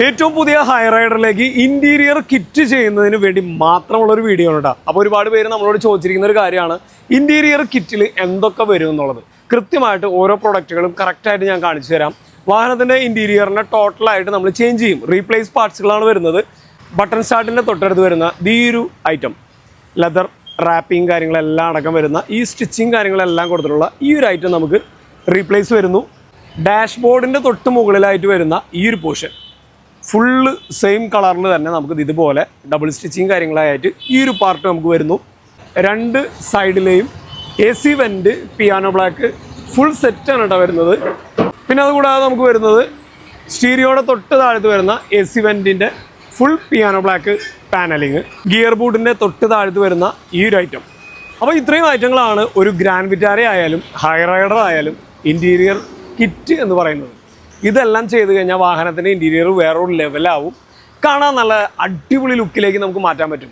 ഏറ്റവും പുതിയ high റൈഡറിലേക്ക് interior kit ചെയ്യുന്നതിന് വേണ്ടി മാത്രമുള്ള ഒരു വീഡിയോ ആണ് കേട്ടോ അപ്പോൾ ഒരുപാട് പേര് നമ്മളോട് ചോദിച്ചിരിക്കുന്ന ഒരു കാര്യമാണ് ഇന്റീരിയർ കിറ്റിൽ എന്തൊക്കെ വരും എന്നുള്ളത്? കൃത്യമായിട്ട് ഓരോ പ്രൊഡക്റ്റുകളും കറക്റ്റായിട്ട് ഞാൻ കാണിച്ചു തരാം. വാഹനത്തിന്റെ ഇന്റീരിയറിനെ ടോട്ടലായിട്ട് നമ്മൾ ചേഞ്ച് ചെയ്യും. റീപ്ലേസ് പാർട്സുകളാണ് വരുന്നത്. ബട്ടൺ സ്റ്റാർട്ടിന്റെ തൊട്ടടുത്ത് വരുന്ന ഈ ഒരു ഐറ്റം ലെതർ റാപ്പിംഗ് കാര്യങ്ങളെല്ലാം അടക്കം വരുന്ന ഈ സ്റ്റിച്ചിങ് കാര്യങ്ങളെല്ലാം കൊടുത്തിട്ടുള്ള ഈ ഒരു ഐറ്റം നമുക്ക് റീപ്ലേസ് വരുന്നു. ഡാഷ്ബോർഡിന്റെ തൊട്ട് മുകളിലായിട്ട് വരുന്ന ഈ ഒരു പോർഷൻ ഫുള്ള് സെയിം കളറിൽ തന്നെ നമുക്ക് ഇതുപോലെ ഡബിൾ സ്റ്റിച്ചിങ് കാര്യങ്ങളായിട്ട് ഈ ഒരു പാർട്ട് നമുക്ക് വരുന്നു. രണ്ട് സൈഡിലെയും A C vent piano black full സെറ്റാണ് കേട്ടോ വരുന്നത്. പിന്നെ അതുകൂടാതെ നമുക്ക് വരുന്നത് സ്റ്റീരിയോയുടെ തൊട്ട് താഴത്ത് വരുന്ന A C വെന്റിന്റെ full piano black paneling gear ബൂട്ടിന്റെ തൊട്ട് താഴത്ത് വരുന്ന ഈ ഒരു ഐറ്റം അപ്പോൾ ഇത്രയും ഐറ്റങ്ങളാണ് ഒരു ഗ്രാൻഡ് വിറ്റാര ആയാലും ഹൈ റൈഡർ ആയാലും ഇന്റീരിയർ കിറ്റ് എന്ന് പറയുന്നത്. ഇതെല്ലാം ചെയ്ത് കഴിഞ്ഞാൽ വാഹനത്തിന്റെ ഇന്റീരിയർ വേറൊരു ലെവലാവും കാണാൻ നല്ല അടിപൊളി ലുക്കിലേക്ക് നമുക്ക് മാറ്റാൻ പറ്റും.